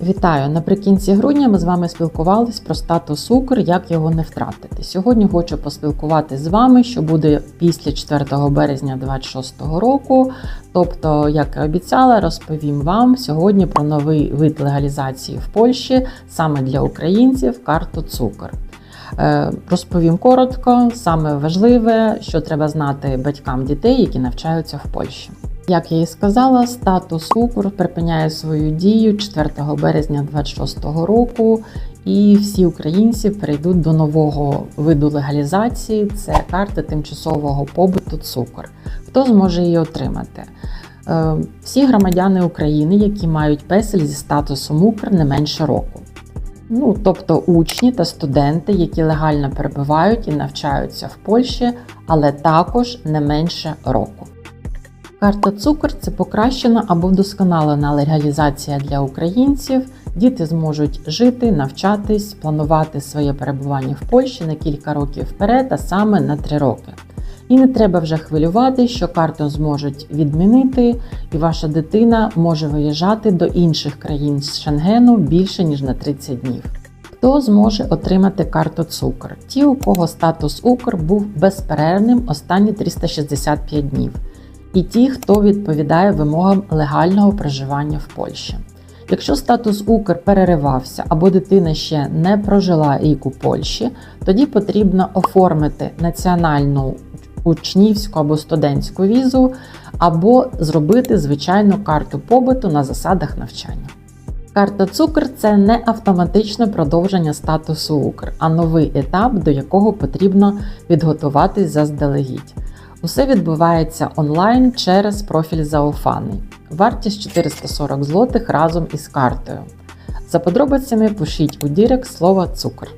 Вітаю! Наприкінці грудня ми з вами спілкувались про статус Укр, як його не втратити. Сьогодні хочу поспілкуватися з вами, що буде після 4 березня 2026 року. Тобто, як і обіцяла, розповім вам сьогодні про новий вид легалізації в Польщі саме для українців карту Цукор. Е, Розповім коротко, саме важливе, що треба знати батькам дітей, які навчаються в Польщі. Як я і сказала, статус УКР припиняє свою дію 4 березня 2026 року, і всі українці перейдуть до нового виду легалізації це карти тимчасового побуту цукор. Хто зможе її отримати? Е, Всі громадяни України, які мають песель зі статусом УКР не менше року. Ну, тобто учні та студенти, які легально перебувають і навчаються в Польщі, але також не менше року. Карта Цукор це покращена або вдосконалена легалізація для українців. Діти зможуть жити, навчатись, планувати своє перебування в Польщі на кілька років вперед, а саме на три роки. І не треба вже хвилювати, що карту зможуть відмінити, і ваша дитина може виїжджати до інших країн з Шенгену більше ніж на 30 днів. Хто зможе отримати карту Цукор? Ті, у кого статус Укр був безперервним останні 365 днів і ті, хто відповідає вимогам легального проживання в Польщі. Якщо статус Укр переривався або дитина ще не прожила рік у Польщі, тоді потрібно оформити національну учнівську або студентську візу, або зробити звичайну карту побуту на засадах навчання. Карта Цукр це не автоматичне продовження статусу Укр, а новий етап, до якого потрібно підготуватись заздалегідь. Усе відбувається онлайн через профіль Зауфани. Вартість 440 злотих разом із картою. За подробицями пишіть у Дірек слово цукор.